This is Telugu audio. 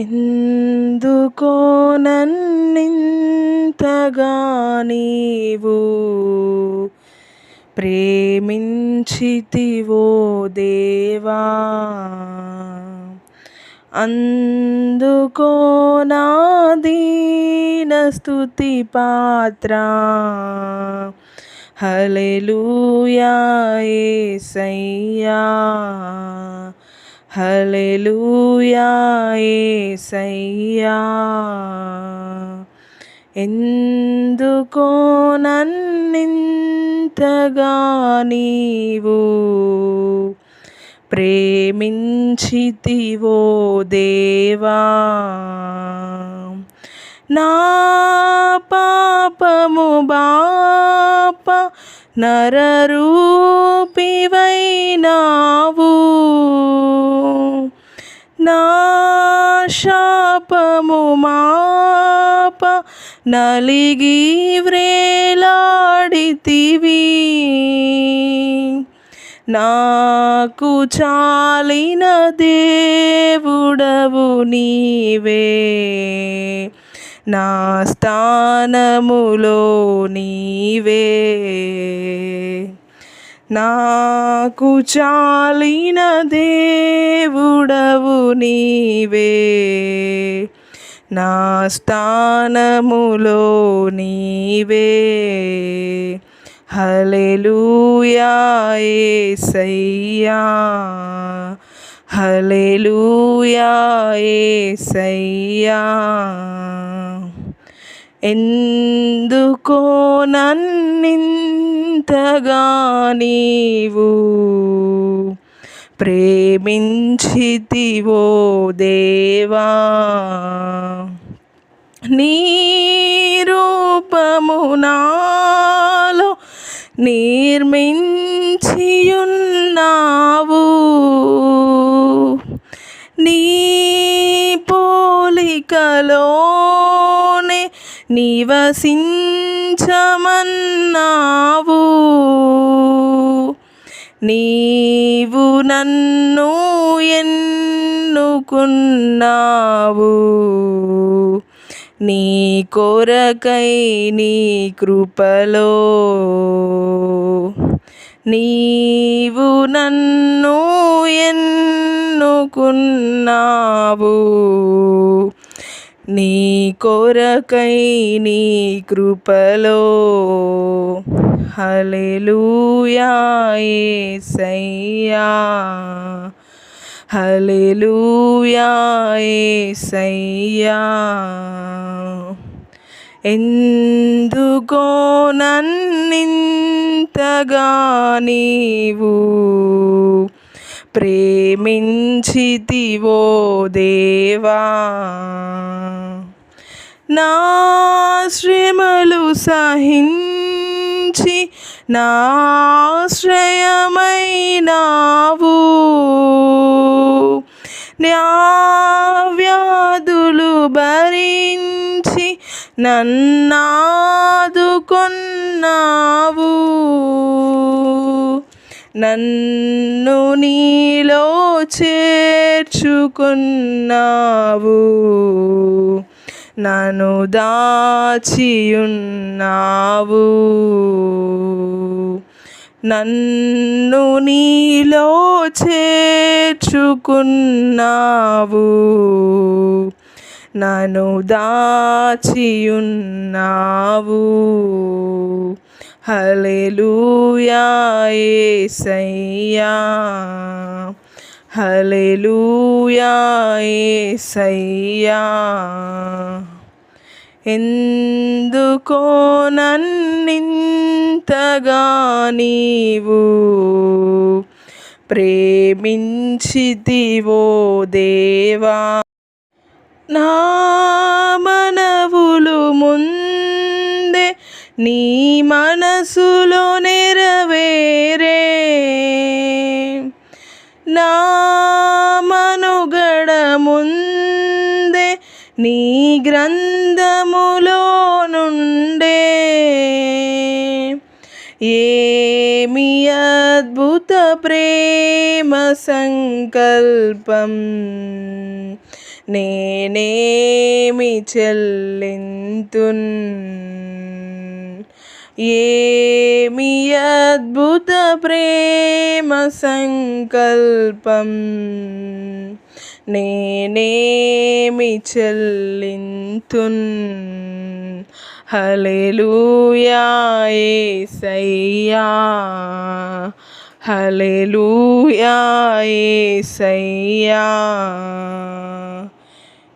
ఎందుకో నన్నింతగా నీవు ప్రేమించితివో దేవా? అందుకో నా దీన స్తుతి పాత్ర. హల్లెలూయా యేసయ్యా హలెలుయాసయ్యా ఎందుకో నన్నింతగా నీవు ప్రేమించితివో దేవా. నా పాపము బాప నరరూపివైనావు శాపము మాప నలిగి వ్రేలాడితివి. నాకు చాలిన దేవుడవు నీవే. నా స్థానములో నీవే. నాకు చాలిన దేవుడవు నీవే. నా స్థానములో నీవే. హల్లెలూయా యేసయ్యా ఎందుకో నన్నింతగా నీవు ప్రేమించితివో దేవా? నీ రూపము నాలో నిర్మించియున్నావు. నీ పోలికలో నివసించమన్నావు. నీవు నన్ను ఎన్నుకున్నావు. నీ కొరకై నీ కృపలో నీవు నన్ను ఎన్నుకున్నావు. నీ కొరకై నీ కృపలో. హల్లెలూయా యేసయ్యా ఎందుకో నన్నింతగా నీవు ప్రేమించితివో దేవా. నా శ్రమలు సహించి నాశ్రయమైనావు నా వ్యాధులు భరించి నన్నాదుకున్నావు. నన్ను నీలో చేర్చుకున్నావు. నన్ను దాచియున్నావు. నన్ను నీలో చేర్చుకున్నావు. నన్ను దాచియున్నావు. హల్లెలూయా యేసయ్యా ఎందుకో నన్నింతగా నీవు ప్రేమించితివో దేవా. నా మనవులు ముందే నీ మనసులో నెరవేరే నా మనుగడ ముందే నీ గ్రంథములో నుండే ఏమి అద్భుత ప్రేమ సంకల్పం నేనేమి చెల్లింతున్? ఏమి అద్భుత ప్రేమ సంకల్పం? నేనేమి చెల్లింతున్ హల్లెలూయా యేసయ్యా హల్లెలూయా సయ్యా